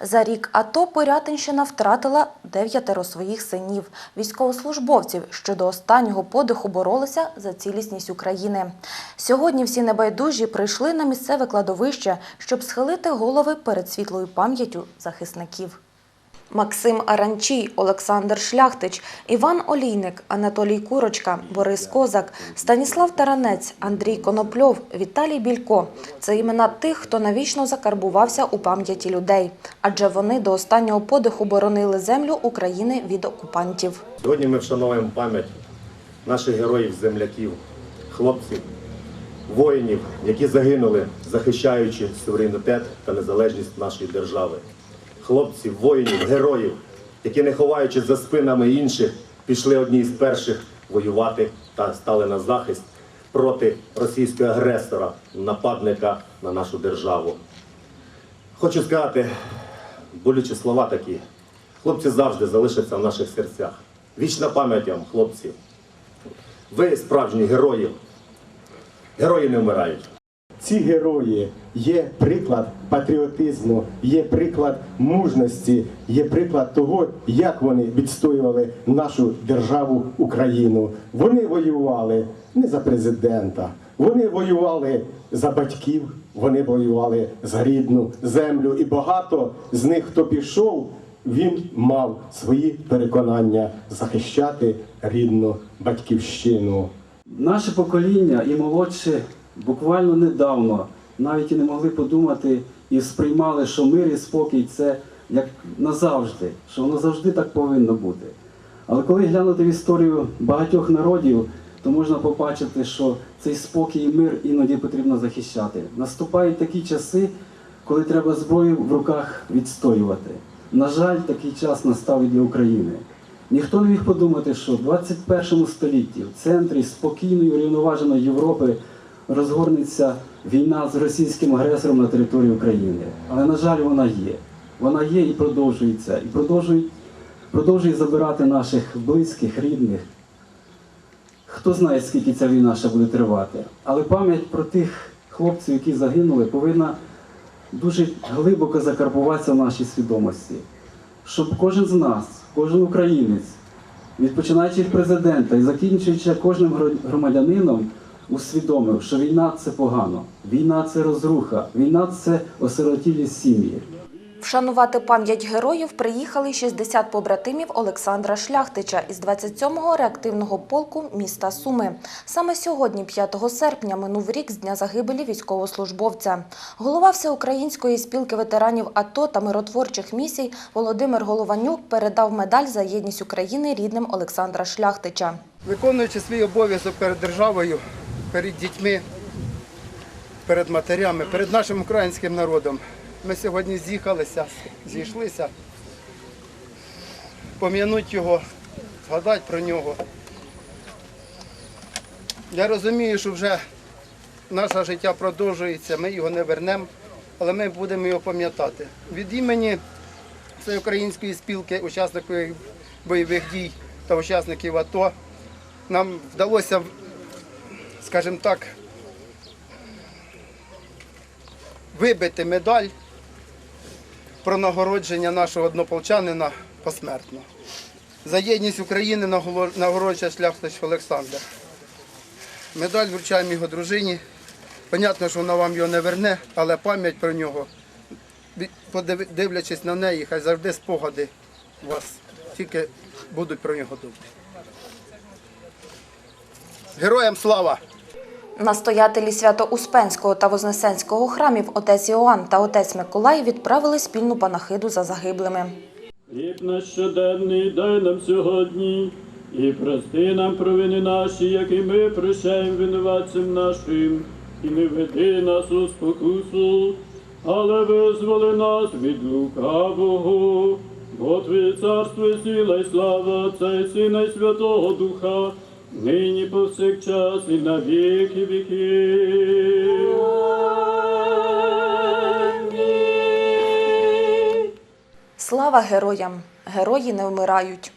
За рік АТО Порятинщина втратила дев'ятеро своїх синів, військовослужбовців, що до останнього подиху боролися за цілісність України. Сьогодні всі небайдужі прийшли на місцеве кладовище, щоб схилити голови перед світлою пам'яттю захисників. Максим Аранчій, Олександр Шляхтич, Іван Олійник, Анатолій Курочка, Борис Козак, Станіслав Таранець, Андрій Конопльов, Віталій Білько – це імена тих, хто навічно закарбувався у пам'яті людей, адже вони до останнього подиху боронили землю України від окупантів. Сьогодні ми вшановуємо пам'ять наших героїв-земляків, хлопців, воїнів, які загинули, захищаючи суверенітет та незалежність нашої держави. Хлопців, воїнів, героїв, які, не ховаючись за спинами інших, пішли одні з перших воювати та стали на захист проти російського агресора, нападника на нашу державу. Хочу сказати, болючі слова такі. Хлопці завжди залишаться в наших серцях. Вічна пам'ять вам, хлопці. Ви справжні герої. Герої не вмирають. Ці герої є приклад патріотизму, є приклад мужності, є приклад того, як вони відстоювали нашу державу Україну. Вони воювали не за президента, вони воювали за батьків, вони воювали за рідну землю. І багато з них, хто пішов, він мав свої переконання захищати рідну батьківщину. Наше покоління і молодше буквально недавно навіть і не могли подумати і сприймали, що мир і спокій це як назавжди, що воно завжди так повинно бути. Але коли глянути в історію багатьох народів, то можна побачити, що цей спокій і мир іноді потрібно захищати. Наступають такі часи, коли треба зброю в руках відстоювати. На жаль, такий час настав і для України. Ніхто не міг подумати, що в 21 столітті в центрі спокійної урівноваженої Європи розгорнеться війна з російським агресором на території України. Але, на жаль, вона є. Вона є і продовжується. І продовжує, продовжує забирати наших близьких, рідних. Хто знає, скільки ця війна ще буде тривати. Але пам'ять про тих хлопців, які загинули, повинна дуже глибоко закарбуватися в нашій свідомості. Щоб кожен з нас, кожен українець, від починаючи від президента і закінчуючи кожним громадянином, усвідомив, що війна це погано, війна це розруха, війна це осиротілі сім'ї. Вшанувати пам'ять героїв приїхали 60 побратимів Олександра Шляхтича із 27-го реактивного полку міста Суми. Саме сьогодні, 5 серпня, минув рік з дня загибелі військовослужбовця. Голова Всеукраїнської спілки ветеранів АТО та миротворчих місій Володимир Голованюк передав медаль за єдність України рідним Олександра Шляхтича. Виконуючи свій обов'язок перед державою, перед дітьми, перед матерями, перед нашим українським народом, ми сьогодні з'їхалися, зійшлися, пом'януть його, згадати про нього. Я розумію, що вже наше життя продовжується, ми його не вернемо, але ми будемо його пам'ятати. Від імені цієї української спілки, учасників бойових дій та учасників АТО нам вдалося, скажімо так, вибити медаль про нагородження нашого однополчанина посмертно. За єдність України нагороджує шляхтич Олександр. Медаль вручаємо його дружині. Понятно, що вона вам його не верне, але пам'ять про нього, дивлячись на неї, хай завжди спогади у вас тільки будуть про нього добрі. Героям слава! Настоятелі Свято-Успенського та Вознесенського храмів отець Іоанн та отець Миколай відправили спільну панахиду за загиблими. Хліб наш щоденний дай нам сьогодні, і прости нам провини наші, як і ми прощаємо винуватцям нашим, і не веди нас у спокусу, але визволи нас від лукавого. Бо Твоє царство, і сила і слава Отця і Сина і Святого Духа, нині повсякчас і на віки віки. Слава героям! Герої не вмирають.